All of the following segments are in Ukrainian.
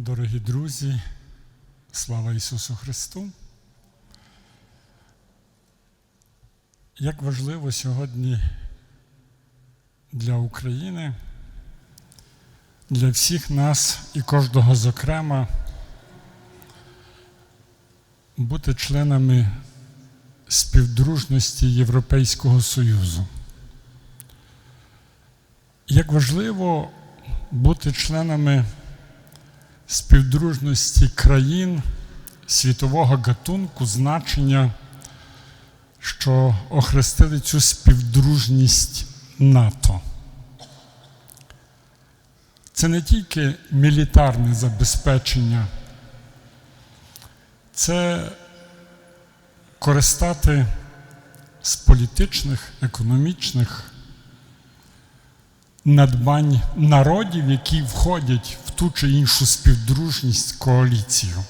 Дорогі друзі, слава Ісусу Христу! Як важливо сьогодні для України, для всіх нас і кожного зокрема бути членами співдружності Європейського Союзу. Як важливо бути членами співдружності країн світового гатунку, значення, що охрестили цю співдружність НАТО. Це не тільки мілітарне забезпечення, це користати з політичних, економічних надбань народів, які входять в ту чи іншу співдружність коаліцію.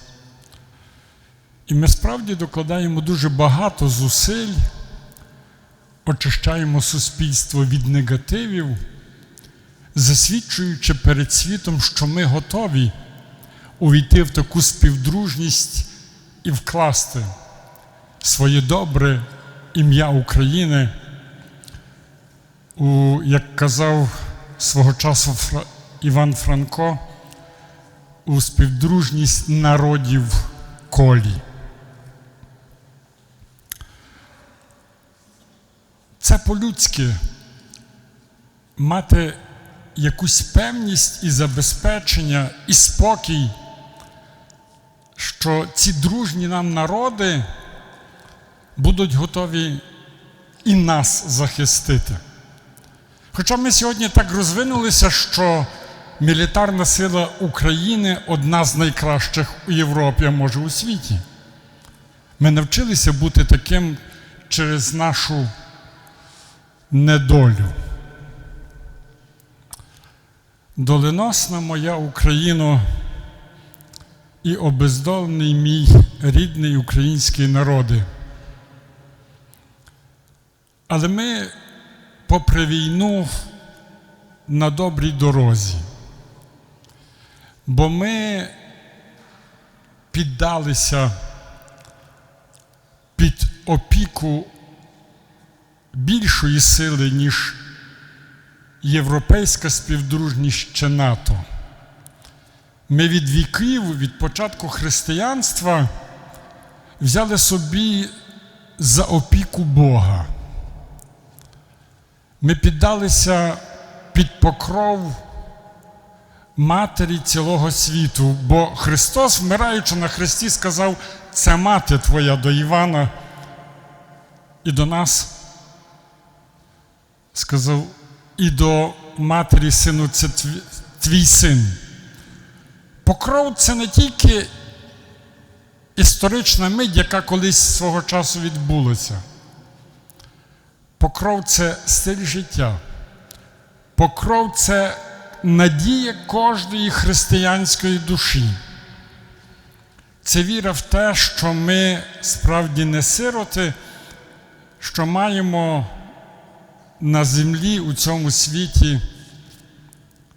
І ми справді докладаємо дуже багато зусиль, очищаємо суспільство від негативів, засвідчуючи перед світом, що ми готові увійти в таку співдружність і вкласти своє добре ім'я України у, як казав свого часу Фра... Іван Франко, у співдружність народів колі. Це по-людськи мати якусь певність і забезпечення, і спокій, що ці дружні нам народи будуть готові і нас захистити. Хоча ми сьогодні так розвинулися, що мілітарна сила України одна з найкращих у Європі, а може у світі. Ми навчилися бути таким через нашу недолю. Доленосна моя Україно і обездолений мій рідний український народи. Але ми попри війну на добрій дорозі, бо ми піддалися під опіку більшої сили, ніж європейська співдружність чи НАТО. Ми від віків, від початку християнства взяли собі за опіку Бога. Ми піддалися під покров матері цілого світу, бо Христос, вмираючи на Христі, сказав: це мати твоя до Івана і до нас. Сказав, і до матері сину, це твій, син. Покров це не тільки історична мить, яка колись свого часу відбулася. Покров це стиль життя. Покров це надія кожної християнської душі. Це віра в те, що ми справді не сироти, що маємо на землі у цьому світі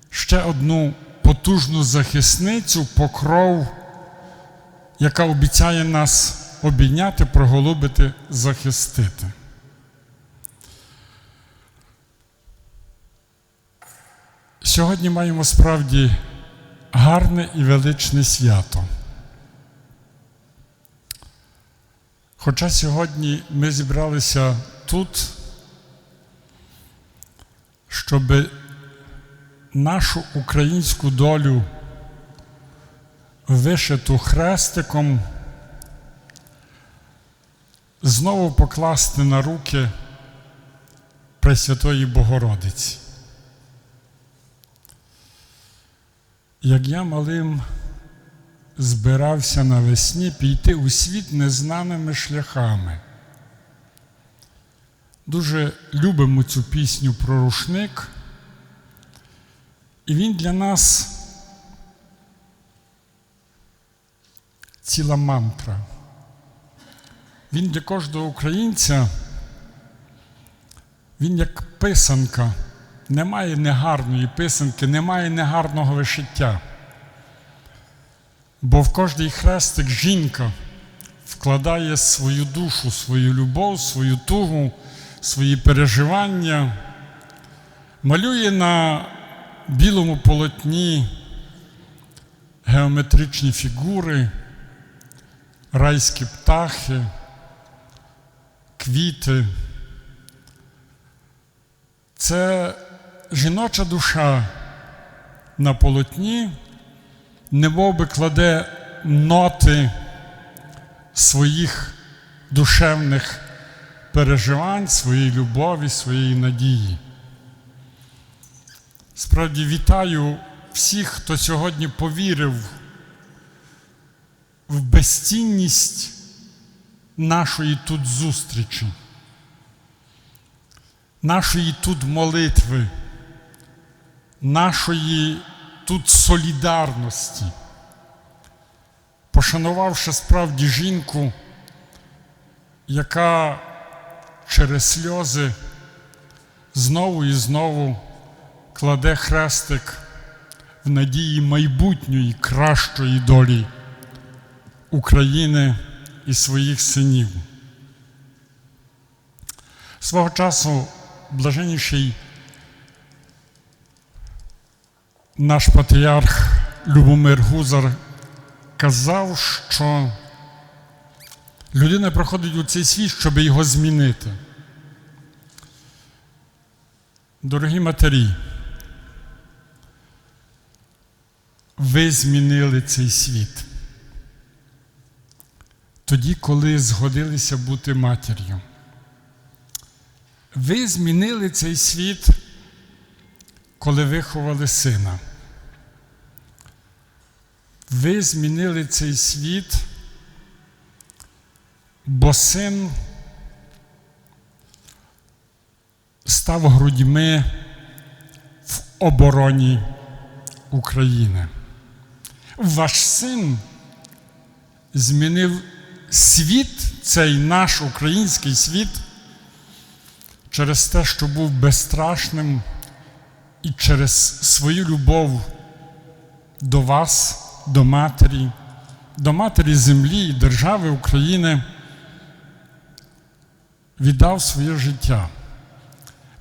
ще одну потужну захисницю, покров, яка обіцяє нас обійняти, проголубити, захистити. Сьогодні маємо справді гарне і величне свято. Хоча сьогодні ми зібралися тут, щоб нашу українську долю, вишиту хрестиком, знову покласти на руки Пресвятої Богородиці. Як я малим збирався навесні піти у світ незнаними шляхами. Дуже любимо цю пісню про рушник, і він для нас ціла мантра. Він для кожного українця, він як писанка немає негарної писанки, немає негарного вишиття. Бо в кожний хрестик жінка вкладає свою душу, свою любов, свою тугу, свої переживання, малює на білому полотні геометричні фігури, райські птахи, квіти. Це жіноча душа на полотні, немов би кладе ноти своїх душевних переживань, своєї любові, своєї надії. Справді вітаю всіх, хто сьогодні повірив в безцінність нашої тут зустрічі, нашої тут молитви, нашої тут солідарності, пошанувавши справді жінку, яка через сльози знову і знову кладе хрестик в надії майбутньої кращої долі України і своїх синів. Свого часу блаженніший наш патріарх Любомир Гузар казав, що людина приходить у цей світ, щоб його змінити. Дорогі матері, ви змінили цей світ. Тоді, коли згодилися бути матір'ю. Ви змінили цей світ, коли виховали сина. Ви змінили цей світ, бо син став грудьми в обороні України. Ваш син змінив світ, цей наш український світ, через те, що був безстрашним і через свою любов до вас, до матері, до матері землі і держави України віддав своє життя.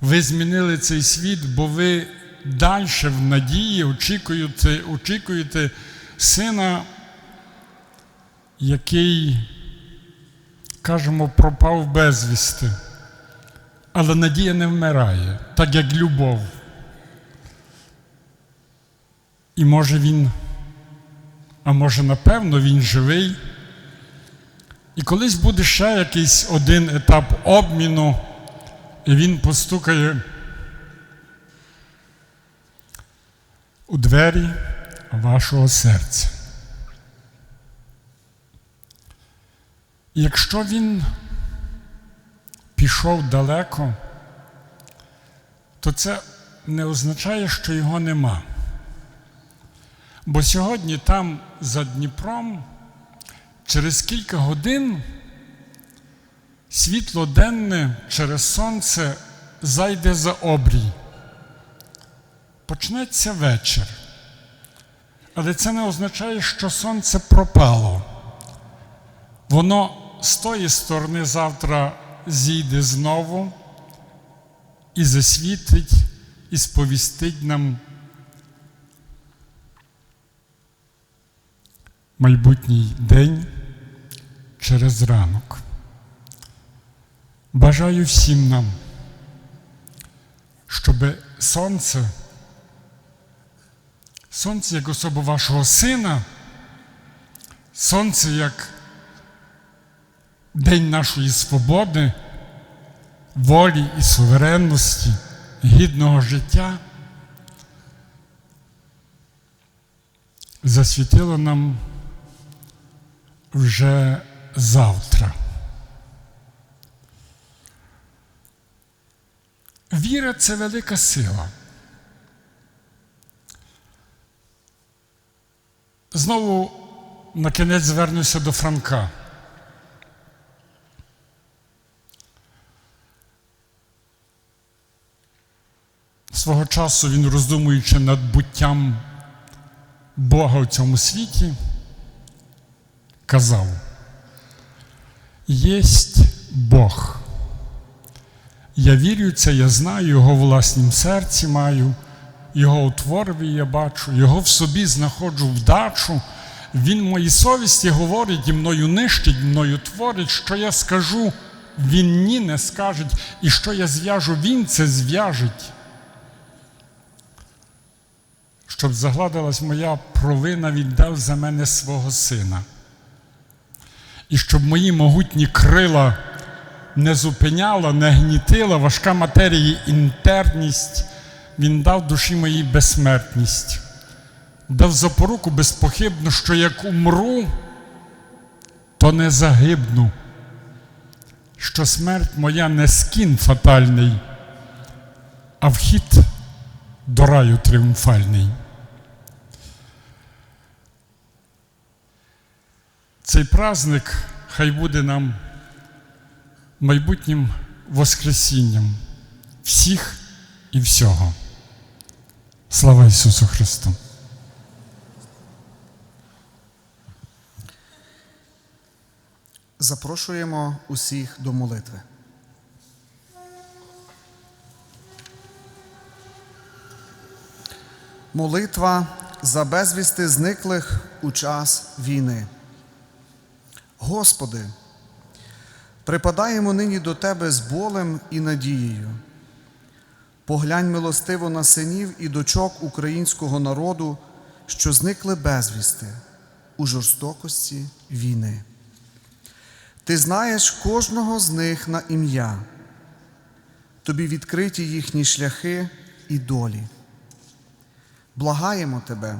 Ви змінили цей світ, бо ви далі в надії очікуєте, очікуєте сина, який, кажемо, пропав безвісти. Але надія не вмирає, так як любов. І може він, а може, напевно, він живий. І колись буде ще якийсь один етап обміну, і він постукає у двері вашого серця. І якщо він пішов далеко, то це не означає, що його нема. Бо сьогодні там за Дніпром через кілька годин світло денне через сонце зайде за обрій. Почнеться вечір. Але це не означає, що сонце пропало. Воно з тої сторони завтра зійде знову і засвітить, і сповістить нам майбутній день через ранок. Бажаю всім нам, щоб сонце, сонце як особа вашого сина, сонце як день нашої свободи, волі і суверенності, гідного життя, засвітило нам вже завтра. Віра це велика сила. Знову на кінець звернуся до Франка. Свого часу він, роздумуючи над буттям Бога в цьому світі, казав, єсть Бог. Я вірю це, я знаю, його власнім серці маю, його у творові я бачу, його в собі знаходжу вдачу. Він моїй совісті говорить і мною нищить, мною творить, що я скажу, він ні не скаже, і що я зв'яжу, він це зв'яжить. Щоб загладилась моя провина, віддав за мене свого сина. І щоб мої могутні крила не зупиняла, не гнітила важка матерії інтерність, він дав душі моїй безсмертність, дав запоруку безпохибну, що як умру, то не загибну, що смерть моя не скін фатальний, а вхід до раю тріумфальний. Цей праздник хай буде нам майбутнім Воскресінням всіх і всього. Слава Ісусу Христу! Запрошуємо усіх до молитви. Молитва за безвісти зниклих у час війни. Господи, припадаємо нині до Тебе з болем і надією. Поглянь милостиво на синів і дочок українського народу, що зникли безвісти у жорстокості війни. Ти знаєш кожного з них на ім'я, тобі відкриті їхні шляхи і долі. Благаємо тебе,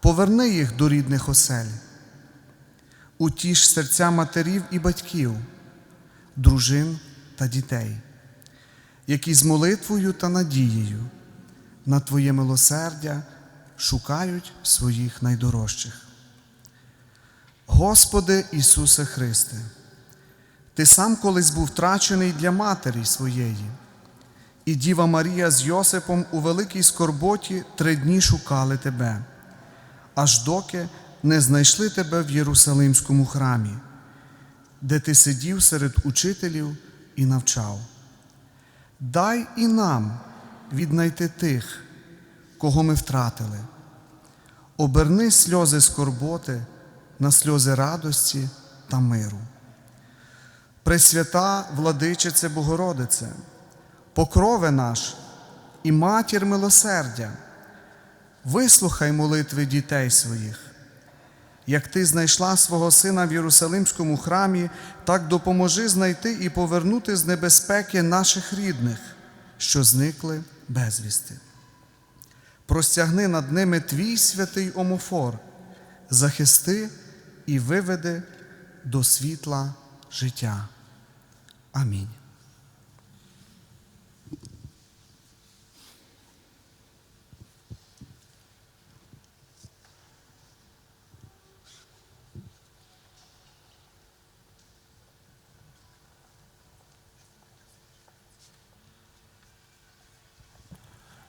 поверни їх до рідних осель, утіш серця матерів і батьків, дружин та дітей, які з молитвою та надією на Твоє милосердя шукають своїх найдорожчих. Господи Ісусе Христе, Ти сам колись був втрачений для матері своєї, і Діва Марія з Йосипом у великій скорботі три дні шукали Тебе, аж доки не знайшли Тебе в Єрусалимському храмі, де Ти сидів серед учителів і навчав. Дай і нам віднайти тих, кого ми втратили. Оберни сльози скорботи на сльози радості та миру. Пресвята владичице Богородице, покрове наш і матір милосердя, вислухай молитви дітей своїх. Як ти знайшла свого сина в Єрусалимському храмі, так допоможи знайти і повернути з небезпеки наших рідних, що зникли безвісти. Простягни над ними твій святий омофор, захисти і виведи до світла життя. Амінь.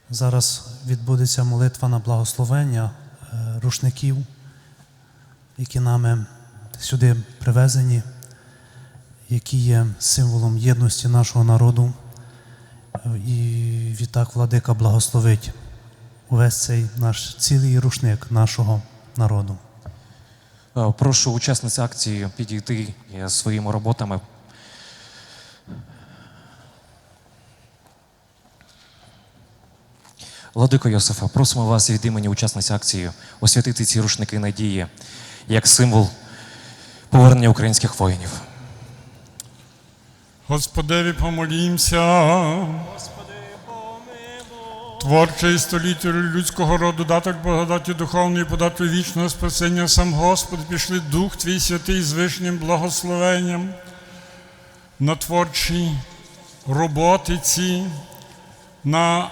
Зараз відбудеться молитва на благословення е, рушників, які нами сюди привезені, які є символом єдності нашого народу. І відтак владика благословить увесь цей наш цілий рушник нашого народу. Е, Прошу учасниць акції підійти е, своїми роботами. Владико Йосифа, просимо вас від імені учасниць акції освятити ці рушники надії як символ повернення українських воїнів. Господеві помолімся. Творче і століття людського роду, даток благодаті духовної, податку вічного спасення, сам Господь, пішли Дух Твій святий з вишнім благословенням на творчі роботи ці, на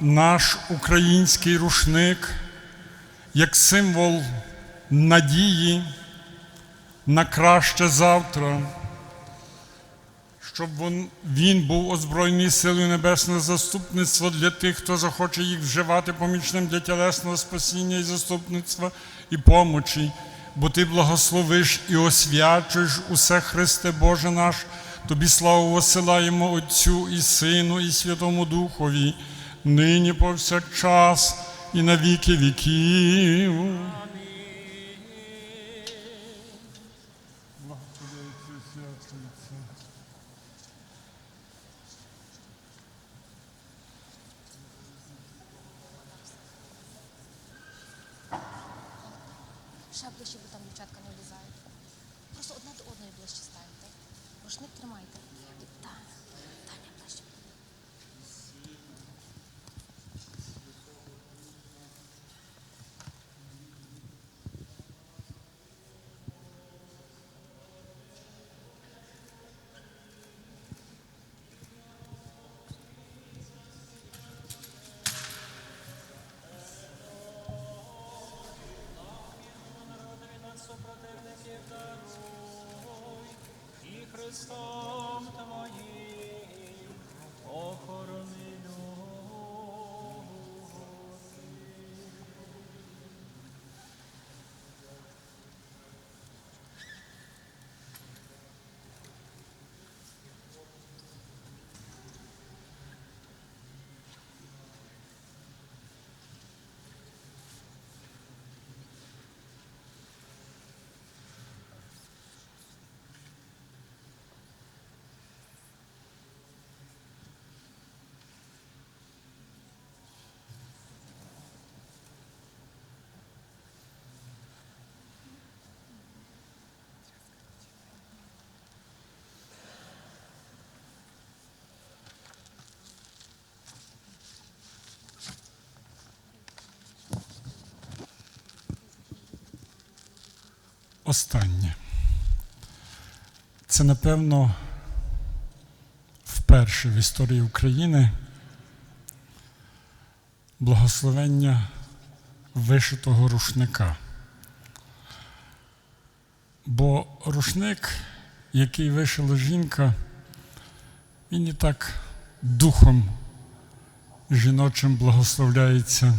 наш український рушник, як символ надії на краще завтра щоб він, був озброєний силою небесного заступництва для тих, хто захоче їх вживати помічним для тілесного спасіння і заступництва і помочі. бо Ти благословиш і освячуєш усе Христе Боже наш. Тобі славу посилаємо Отцю і Сину, і Святому Духові, нині повсякчас і на віки віків. І Останнє. Це, напевно, вперше в історії України благословення вишитого рушника. Бо рушник, який вишила жінка, він і так духом жіночим благословляється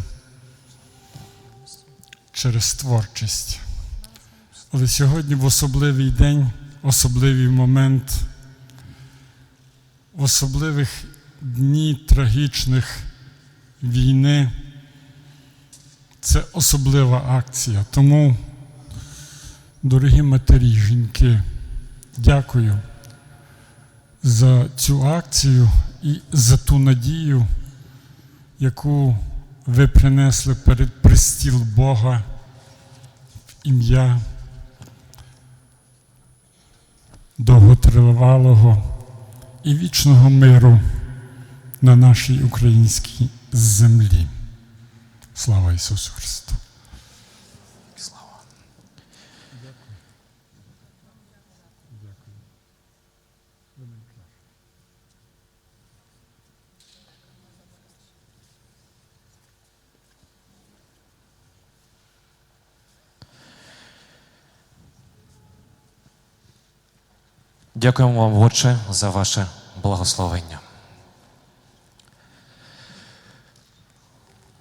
через творчість. Але сьогодні в особливий день, особливий момент, в особливих дні трагічних війни це особлива акція. Тому, дорогі матері, жінки, дякую за цю акцію і за ту надію, яку ви принесли перед пристіл Бога в ім'я довготривалого і вічного миру на нашій українській землі. Слава Ісусу Христу! Слава. Дякуємо вам, Отче, за ваше благословення.